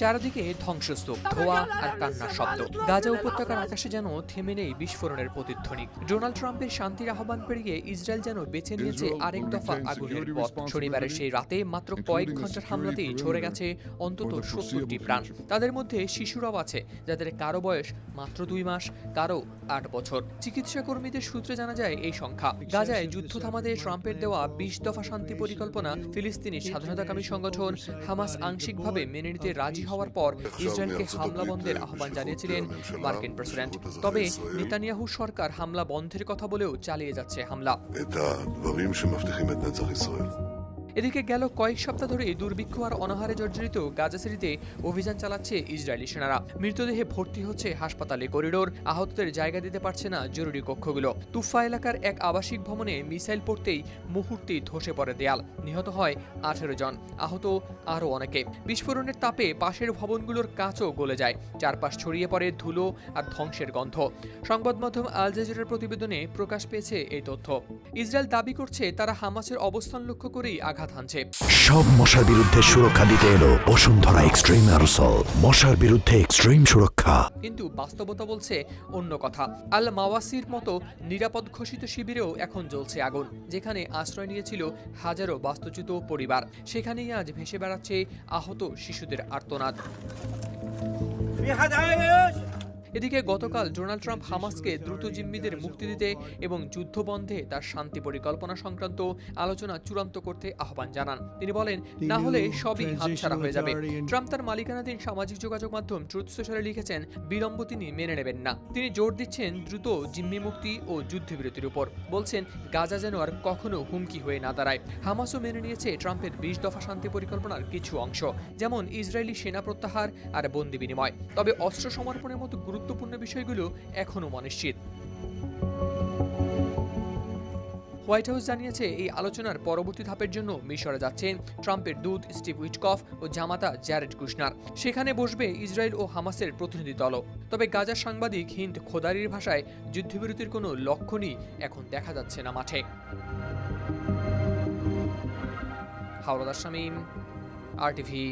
চারদিকে ধ্বংসস্তূপ ধোয়া আর কান্নার শব্দ। গাজা উপত্যকার আকাশে যেন থেমে নেই বিস্ফোরণের প্রতিধ্বনি। ডোনাল্ড ট্রাম্পের শান্তির আহ্বান পেরিয়ে ইসরায়েল যেন বেছে নিয়েছে আরেক দফা আগুনের পথ। শনিবারের সেই রাতে মাত্র কয়েক ঘণ্টার হামলাতেই ঝরে গেছে অন্তত সত্তরটি প্রাণ। তাদের মধ্যে শিশুরাও আছে যাদের কারও বয়স মাত্র দুই মাস কারও আট বছর। চিকিৎসা কর্মীদের সূত্রে জানা যায় এই সংখ্যা। গাজায় যুদ্ধ থামাতে ট্রাম্পের দেওয়া বিশ দফা শান্তি পরিকল্পনা ফিলিস্তিনি স্বাধীনতাকামী সংগঠন হামাস আংশিকভাবে মেনে নিতে রাজি হওয়ার পর ইসরায়েলকে হামলা বন্ধের আহ্বান জানিয়েছিলেন মার্কিন প্রেসিডেন্ট। তবে নেতানিয়াহু সরকার হামলা বন্ধের কথা বলেও চালিয়ে যাচ্ছে হামলা। এদিকে গেল কয়েক সপ্তাহ ধরে দুর্ভিক্ষ আর অনাহারে জর্জরিত গাজা সিটিতে অভিযান চালাচ্ছে ইসরায়েলি সেনারা। মৃতদেহে ভর্তি হচ্ছে হাসপাতালে করিডোর। আহতদের জায়গা দিতে পারছে না জরুরি কক্ষগুলো। তুফা এলাকার এক আবাসিক ভবনে মিসাইল পড়তেই মুহূর্তেই ধসে পড়ে দেয়াল। নিহত হয় আঠেরো জন। আহত আরও অনেকে। বিস্ফোরণের তাপে পাশের ভবনগুলোর কাঁচও গলে যায়। চারপাশ ছড়িয়ে পড়ে ধুলো আর ধ্বংসের গন্ধ। সংবাদ মাধ্যম আল জাজিরার প্রতিবেদনে প্রকাশ পেয়েছে এই তথ্য। ইসরায়েল দাবি করছে, তারা হামাসের অবস্থান লক্ষ্য করেই আঘাত হানছে। সব মশার বিরুদ্ধে সুরক্ষা দিতে এলো বসুন্ধরা এক্সট্রিম অ্যারোসল। মশার বিরুদ্ধে এক্সট্রিম সুরক্ষা। কিন্তু বাস্তবতা বলছে অন্য কথা। আল মাওয়াসির মতো নিরাপদ ঘোষিত শিবিরেও এখন জ্বলছে আগুন যেখানে আশ্রয় নিয়েছিল হাজারো বাস্তুচ্যুত পরিবার। সেখানেই আজ ভেসে বেড়াচ্ছে আহত শিশুদের আর্তনাদ। এদিকে গতকাল ডোনাল্ড ট্রাম্প হামাসকে দ্রুত জিম্মিদের মুক্তি দিতে এবং যুদ্ধ বন্ধে তার শান্তি পরিকল্পনা সংক্রান্ত আলোচনা চূড়ান্ত করতে আহ্বান জানান। তিনি বলেন, না হলে সবই হাতছাড়া হয়ে যাবে। ট্রাম্প তার মালিকানাধীন সামাজিক যোগাযোগ মাধ্যম ট্রুথ সোশ্যালে লিখেছেন, বিলম্ব তিনি মেনে নেবেন না। তিনি জোর দিচ্ছেন দ্রুত জিম্মি মুক্তি ও যুদ্ধবিরতির উপর। বলছেন, গাজা যেন আর কখনো হুমকি হয়ে না দাঁড়ায়। হামাসও মেনে নিয়েছে ট্রাম্পের বিশ দফা শান্তি পরিকল্পনার কিছু অংশ, যেমন ইসরায়েলি সেনা প্রত্যাহার আর বন্দি বিনিময়। তবে অস্ত্র সমর্পণের মতো গুরুত্বপূর্ণ বিষয়গুলো এখনও অনিশ্চিত। হোয়াইট হাউস জানিয়েছে, এই আলোচনার পরবর্তী ধাপের জন্য মিশরে যাচ্ছেন ট্রাম্পের দূত স্টিভ উইটকফ ও জামাতা জ্যারেড কুশনার। সেখানে বসবে ইসরায়েল ও হামাসের প্রতিনিধি দলও। তবে গাজার সাংবাদিক হিন্দ খোদারির ভাষায় যুদ্ধবিরতির কোনো লক্ষণই এখন দেখা যাচ্ছে না মাঠে। হাওড়াদার শামীম আর টিভি